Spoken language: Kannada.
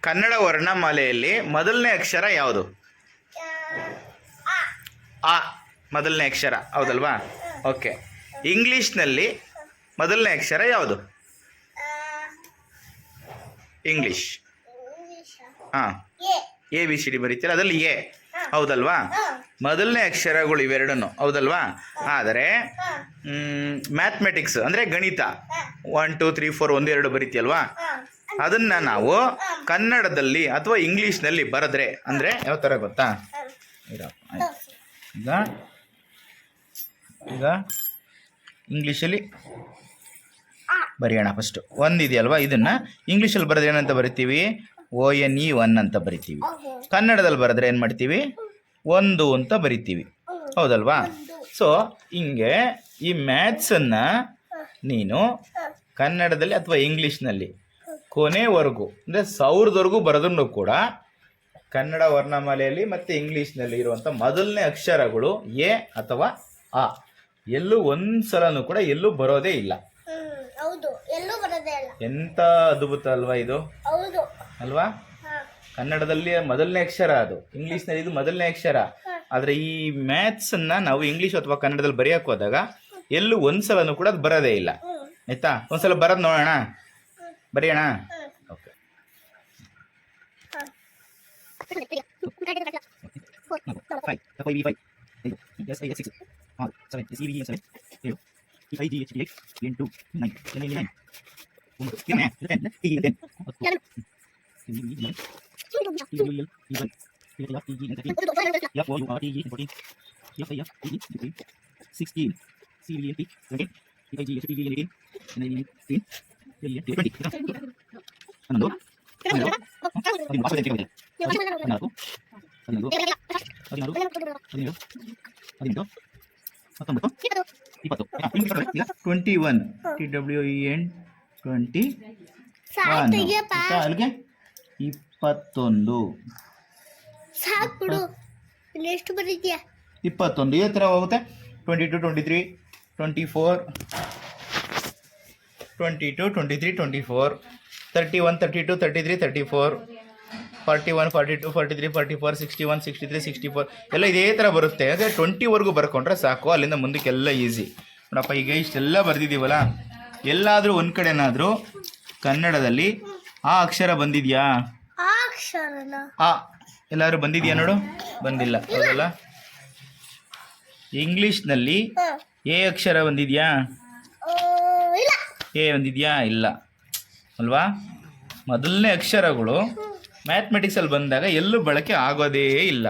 ಕನ್ನಡ ವರ್ಣಮಾಲೆಯಲ್ಲಿ ಮೊದಲನೇ ಅಕ್ಷರ ಯಾವುದು? ಆ, ಮೊದಲನೇ ಅಕ್ಷರ, ಹೌದಲ್ವಾ? ಓಕೆ. ಇಂಗ್ಲೀಷ್ನಲ್ಲಿ ಮೊದಲನೇ ಅಕ್ಷರ ಯಾವುದು? ಇಂಗ್ಲೀಷ್. ಹಾಂ. ಎ, ಬಿ, ಸಿ, ಡಿ ಬರೀತೀರ? ಅದರಲ್ಲಿ ಎ. ಹೌದಲ್ವಾ? ಮೊದಲನೇ ಅಕ್ಷರಗಳು ಇವೆರಡನ್ನು, ಹೌದಲ್ವಾ? ಆದರೆ ಮ್ಯಾಥಮೆಟಿಕ್ಸ್ ಅಂದರೆ ಗಣಿತ. ಒನ್ ಟು ತ್ರೀ ಫೋರ್ ಒಂದು, ಎರಡು ಬರೀತಿಯಲ್ವಾ? ಅದನ್ನು ನಾವು ಕನ್ನಡದಲ್ಲಿ ಅಥವಾ ಇಂಗ್ಲೀಷ್ನಲ್ಲಿ ಬರೆದ್ರೆ ಅಂದರೆ ಯಾವ ಥರ ಗೊತ್ತಾ. ಈಗ ಈಗ ಇಂಗ್ಲೀಷಲ್ಲಿ ಬರೆಯೋಣ ಫಸ್ಟು ಇದೆಯಲ್ವಾ ಇದನ್ನು ಇಂಗ್ಲೀಷಲ್ಲಿ ಬರೆದ್ರೆ ಏನಂತ ಬರಿತೀವಿ? ಓ, ಎನ್, ಇ, ಒನ್ ಅಂತ ಬರಿತೀವಿ. ಕನ್ನಡದಲ್ಲಿ ಬರೆದ್ರೆ ಏನು ಮಾಡ್ತೀವಿ? ಒಂದು ಅಂತ ಬರಿತೀವಿ. ಹೌದಲ್ವಾ? ಸೊ ಹಿಂಗೆ ಈ ಮ್ಯಾಥ್ಸನ್ನು ನೀನು ಕನ್ನಡದಲ್ಲಿ ಅಥವಾ ಇಂಗ್ಲೀಷ್ನಲ್ಲಿ ಕೊನೆವರೆಗೂ ಅಂದರೆ ಸಾವಿರದವರೆಗೂ ಬರೆದ್ರೂ ಕೂಡ ಕನ್ನಡ ವರ್ಣಮಾಲೆಯಲ್ಲಿ ಮತ್ತು ಇಂಗ್ಲೀಷ್ನಲ್ಲಿ ಇರುವಂಥ ಮೊದಲನೇ ಅಕ್ಷರಗಳು ಎ ಅಥವಾ ಆ. ಎಲ್ಲೂ ಒಂದು ಸಲನೂ ಕೂಡ ಎಲ್ಲೂ ಬರೋದೇ ಇಲ್ಲ. ಎಂತ ಹೌದು. ಎಲ್ಲೂ ಬರೋದೇ ಇಲ್ಲ. ಎಂಥ ಅದ್ಭುತ ಅಲ್ವಾ ಇದು? ಅಲ್ವಾ? ಕನ್ನಡದಲ್ಲಿ ಮೊದಲನೇ ಅಕ್ಷರ ಅದು. ಇಂಗ್ಲೀಷ್ನಲ್ಲಿ ಇದು ಮೊದಲನೇ ಅಕ್ಷರ. ಆದರೆ ಈ ಮ್ಯಾಥ್ಸನ್ನು ನಾವು ಇಂಗ್ಲೀಷ್ ಅಥವಾ ಕನ್ನಡದಲ್ಲಿ ಬರೆಯೋಕೆ ಹೋದಾಗ ಎಲ್ಲೂ ಒಂದು ಸಲನೂ ಕೂಡ ಅದು ಬರೋದೇ ಇಲ್ಲ. ಆಯ್ತಾ? ಒಂದ್ಸಲ ಬರೋದು ನೋಡೋಣ. ಬರೆಯೋಣ hmm okay five five B five ಐದು ಎಸ್ ಐ ಎಸ್ ಸಿಕ್ಸ್ ಆರು seven S E V seven ಏಳು ಈ five G H D eight ಎಂಟು ನೈನ್ ಎನ್ ಎನ್ ನೈನ್ ಒಂಬತ್ತು ಟೆನ್ ಟೆನ್ ಟಿ ಟೆನ್ ಹತ್ತು T V eleven T U L T one T F T G thirteen F O U R T G fourteen F I F T G fifteen sixteen C V L T seventeen T five G H T V L eighteen N I ಹನ್ನೊಂದು ಹದಿನಾಲ್ಕು ಹದಿನಾರು ಹದಿನೇಳು ಹದಿನೆಂಟು ಹತ್ತೊಂಬತ್ತು ಇಪ್ಪತ್ತು twenty one T W E N twenty ಅಲ್ಲಿಗೆ ಇಪ್ಪತ್ತೊಂದು. ಇಪ್ಪತ್ತೊಂದು ಥರ ಹೋಗುತ್ತೆ? Twenty two twenty three twenty four twenty two twenty three twenty four thirty one thirty two thirty three thirty four forty one forty two forty three forty four sixty one sixty three sixty four ಎಲ್ಲ ಇದೇ ಥರ ಬರುತ್ತೆ. ಅಂದರೆ ಟ್ವೆಂಟಿವರೆಗೂ ಬರ್ಕೊಂಡ್ರೆ ಸಾಕು. ಅಲ್ಲಿಂದ ಮುಂದಕ್ಕೆಲ್ಲ ಈಸಿ ನೋಡಪ್ಪ ಈಗ ಇಷ್ಟೆಲ್ಲ ಬರೆದಿದ್ದೀವಲ್ಲ? ಎಲ್ಲಾದರೂ ಒಂದು ಕಡೆನಾದರೂ ಕನ್ನಡದಲ್ಲಿ ಆ ಅಕ್ಷರ ಬಂದಿದೆಯಾ? ಆ ಎಲ್ಲಾದರೂ ಬಂದಿದೆಯಾ ನೋಡು? ಬಂದಿಲ್ಲ. ಹೌದಲ್ಲ? ಇಂಗ್ಲೀಷ್ನಲ್ಲಿ. ಎ ಅಕ್ಷರ ಬಂದಿದೆಯಾ? ಎ ಒಂದಿದೆಯಾ? ಇಲ್ಲ. ಅಲ್ವಾ? ಮೊದಲನೇ ಅಕ್ಷರಗಳು ಮ್ಯಾಥ್ಮೆಟಿಕ್ಸಲ್ಲಿ ಬಂದಾಗ ಎಲ್ಲೂ ಬಳಕೆ ಆಗೋದೇ ಇಲ್ಲ.